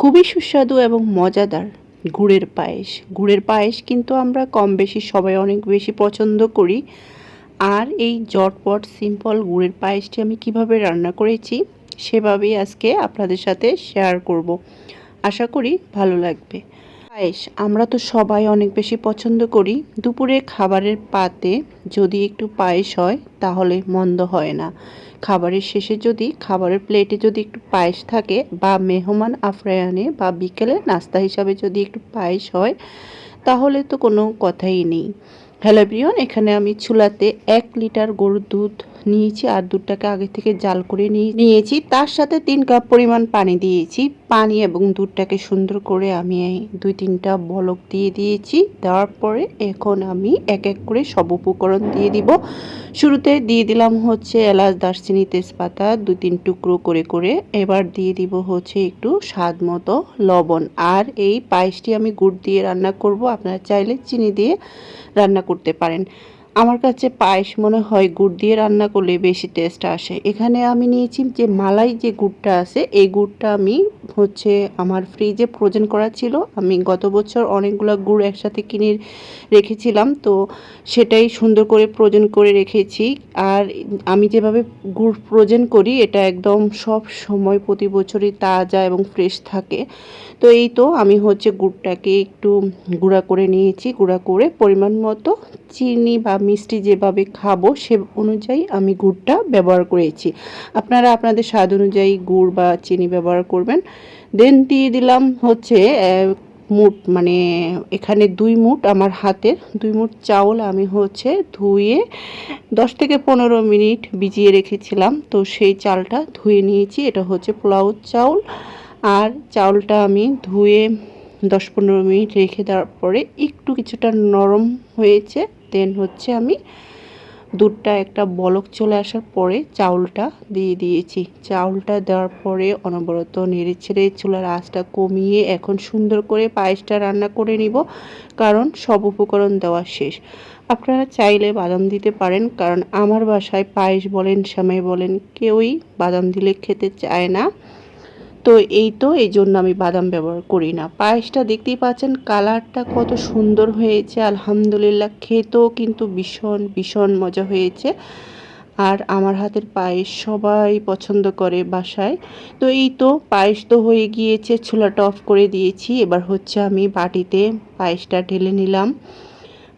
খুবই সুস্বাদু এবং মজাদার গুড়ের পায়েস। গুড়ের পায়েস কিন্তু আমরা কম বেশি সবাই অনেক বেশি পছন্দ করি। আর এই জটপট, সিম্পল গুড়ের পায়েসটি আমি কীভাবে রান্না করেছি সেভাবেই আজকে আপনাদের সাথে শেয়ার করব। আশা করি ভালো লাগবে। পায়েস আমরা তো সবাই অনেক বেশি পছন্দ করি। দুপুরে খাবারের পাতে যদি একটু পায়েস হয়, তাহলে মন্দ হয় না। খাবারের শেষে যদি, খাবারের প্লেটে যদি একটু পায়েস থাকে বা মেহমান আফরায়ানে বা বিকেলে নাস্তা হিসাবে যদি একটু পায়েস হয়, তাহলে তো কোনো কথাই নেই। হ্যালো প্রিয়ন এখানে আমি চুলাতে এক লিটার গরুর দুধ নিয়েছি আর দুধটাকে আগে থেকে জাল করে নিয়ে নিয়েছি। তার সাথে তিন কাপ পরিমাণ পানি দিয়েছি। পানি এবং দুধটাকে সুন্দর করে আমি দুই তিনটা বলক দিয়ে দিয়েছি। দেওয়ার পরে এখন আমি এক এক করে সব উপকরণ দিয়ে দিব। শুরুতে দিয়ে দিলাম হচ্ছে এলাচ, দারচিনি, তেজপাতা দুই তিন টুকরো করে করে। এবার দিয়ে দিব হচ্ছে একটু স্বাদ মতো লবণ। আর এই পায়েসটি আমি গুড় দিয়ে রান্না করব। আপনারা চাইলে চিনি দিয়ে রান্না করতে পারেন। আমার কাছে পায়েস মনে হয় গুড় দিয়ে রান্না করলে বেশি টেস্ট আসে। এখানে আমি নিয়েছি যে মালাই যে গুড়টা আছে, এই গুড়টা আমি হচ্ছে আমার ফ্রিজে ফ্রোজেন করা ছিল। আমি গত বছর অনেকগুলো গুড় একসাথে কিনে রেখেছিলাম, তো সেটাই সুন্দর করে ফ্রোজেন করে রেখেছি। আর আমি যেভাবে গুড় ফ্রোজেন করি, এটা একদম সব সময় প্রতি বছরই তাজা এবং ফ্রেশ থাকে। তো এই তো আমি হচ্ছে গুড়টাকে একটু গুঁড়া করে নিয়েছি, গুঁড়া করে পরিমাণ মতো চিনি বা মিষ্টি যেভাবে খাব সে অনুযায়ী আমি গুড়টা ব্যবহার করেছি। আপনারা আপনাদের স্বাদ অনুযায়ী গুড় বা চিনি ব্যবহার করবেন। দেন দিয়ে দিলাম হচ্ছে মুট মানে এখানে দুই মুট আমার হাতের, দুই মুট চাউল আমি হচ্ছে ধুয়ে দশ থেকে পনেরো মিনিট ভিজিয়ে রেখেছিলাম। তো সেই চালটা ধুয়ে নিয়েছি, এটা হচ্ছে পোলাও চাউল। আর চাউলটা আমি ধুয়ে দশ পনেরো মিনিট রেখে দেওয়ার পরে একটু কিছুটা নরম হয়েছে দেন হচ্ছে আমি দুধটা একটা বলক চলে আসার পরে চাউলটা দিয়ে দিয়েছি। চাউলটা দেওয়ার পরে অনবরত নেড়ে ছেড়ে চুলার আঁচটা কমিয়ে এখন সুন্দর করে পায়েসটা রান্না করে নিব, কারণ সব উপকরণ দেওয়া শেষ। আপনারা চাইলে বাদাম দিতে পারেন, কারণ আমার বাসায় পায়েস বলেন সামাই বলেন, কেউই বাদাম দিলে খেতে চায় না। তো এই তো, এই জন্য আমি বাদাম ব্যবহার করি না। পায়েসটা দেখতেই পাচ্ছেন, কালারটা কত সুন্দর হয়েছে, আলহামদুলিল্লাহ। খেতেও কিন্তু ভীষণ ভীষণ মজা হয়েছে। আর আমার হাতের পায়েস সবাই পছন্দ করে বাসায়। তো এই তো, পায়েস তো হয়ে গিয়েছে ছোলাটা অফ করে দিয়েছি। এবার হচ্ছে আমি বাটিতে পায়েসটা ঢেলে নিলাম।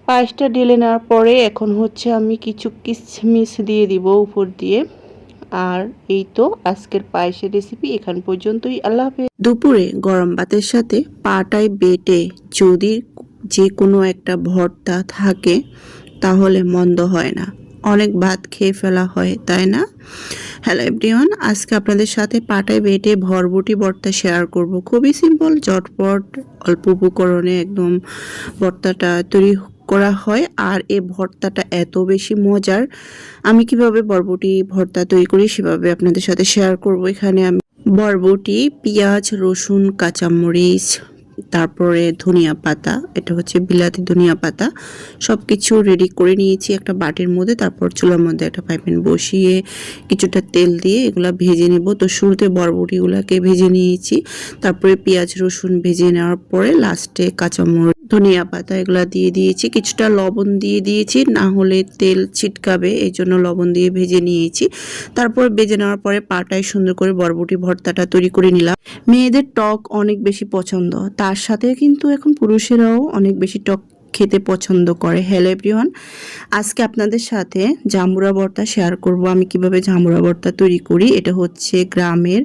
পায়েসটা ঢেলে নেওয়ার পরে এখন হচ্ছে আমি কিছু কিশমিশ দিয়ে দিব উপর দিয়ে। আর এই তো আজকের পায়েসের রেসিপি এখান পর্যন্তই। আল্লাহ হাফেজ। দুপুরে গরম ভাতের সাথে পাটায় বেটে যদি যে কোনো একটা ভর্তা থাকে, তাহলে মন্দ হয় না। অনেক ভাত খেয়ে ফেলা হয়, তাই না? হ্যালো এভরিওয়ান আজকে আপনাদের সাথে পাটায় বেটে ভরবটি ভর্তা শেয়ার করব। খুবই সিম্পল চটপট, অল্প উপকরণে একদম ভর্তাটা তৈরি করা হয়। আর এ ভর্তাটা এত বেশি মজার। আমি কীভাবে বরবটি ভর্তা তৈরি করি সেভাবে আপনাদের সাথে শেয়ার করব। এখানে আমি বরবটি, পেঁয়াজ, রসুন, কাঁচামরিচ, তারপরে ধনিয়া পাতা, এটা হচ্ছে বিলাতি ধনিয়া পাতা সব কিছু রেডি করে নিয়েছি একটা বাটির মধ্যে। তারপর চুলার মধ্যে একটা পাইপেন বসিয়ে কিছুটা তেল দিয়ে এগুলা ভেজে নেব। তো শুরুতে বরবটিগুলোকে ভেজে নিয়েছি। তারপরে পেঁয়াজ, রসুন ভেজে নেওয়ার পরে লাস্টে কাঁচামরিচ ধনিয়া পাতা এগুলা দিয়ে দিয়েছি, কিছুটা লবণ দিয়ে দিয়েছি, না হলে তেল ছিটকাবে এই জন্য লবণ দিয়ে ভেজে নিয়েছি। তারপর ভেজে নেওয়ার পরে পাটায় সুন্দর করে বরবটি ভর্তাটা তৈরি করে নিলাম। মেয়েদের টক অনেক বেশি পছন্দ, তার সাথে কিন্তু এখন পুরুষেরাও অনেক বেশি টক খেতে পছন্দ করে। হ্যালো এভরিওয়ান আজকে আপনাদের সাথে জাম্বুরা ভর্তা শেয়ার করব। আমি কীভাবে জাম্বুরা ভর্তা তৈরি করি এটা হচ্ছে গ্রামের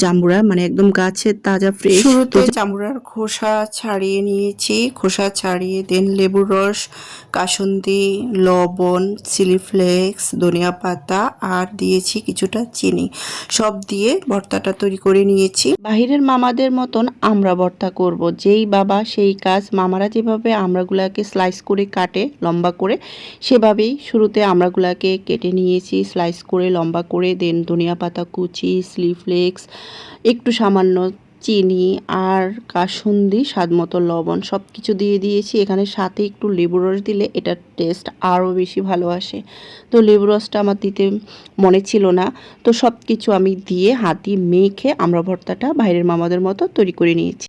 জাম্বুরা মানে একদম গাছের তাজা ফ্রেশ শুরুতে জাম্বুরার খোসা ছাড়িয়ে নিয়েছি। খোসা ছাড়িয়ে দেন লেবুর রস কাসুন্দি লবণ চিলি ফ্লেক্স ধনিয়া পাতা আর দিয়েছি কিছুটা চিনি। সব দিয়ে ভর্তাটা তৈরি করে নিয়েছি। বাহিরের মামাদের মতন আমরা ভর্তা করব। যেই বাবা সেই কাজ মামারা যেভাবে আমরাগুলাকে স্লাইস করে কাটে, লম্বা করে। সেভাবেই শুরুতে আমরাগুলাকে কেটে নিয়েছি স্লাইস করে, লম্বা করে। দেন ধনিয়া পাতা কুচি স্লিফ্লেক্স একটু সামান্য চিনি আর কাসুন্দি স্বাদ মতো লবণ সব কিছু দিয়ে দিয়েছি। এখানে সাথে একটু লেবু রস দিলে এটার টেস্ট আরও বেশি ভালো আসে। তো লেবু রসটা আমার দিতে মনে ছিল না। তো সব কিছু আমি দিয়ে হাতি মেখে আমরা ভর্তাটা বাইরের মামাদের মতো তৈরি করে নিয়েছি।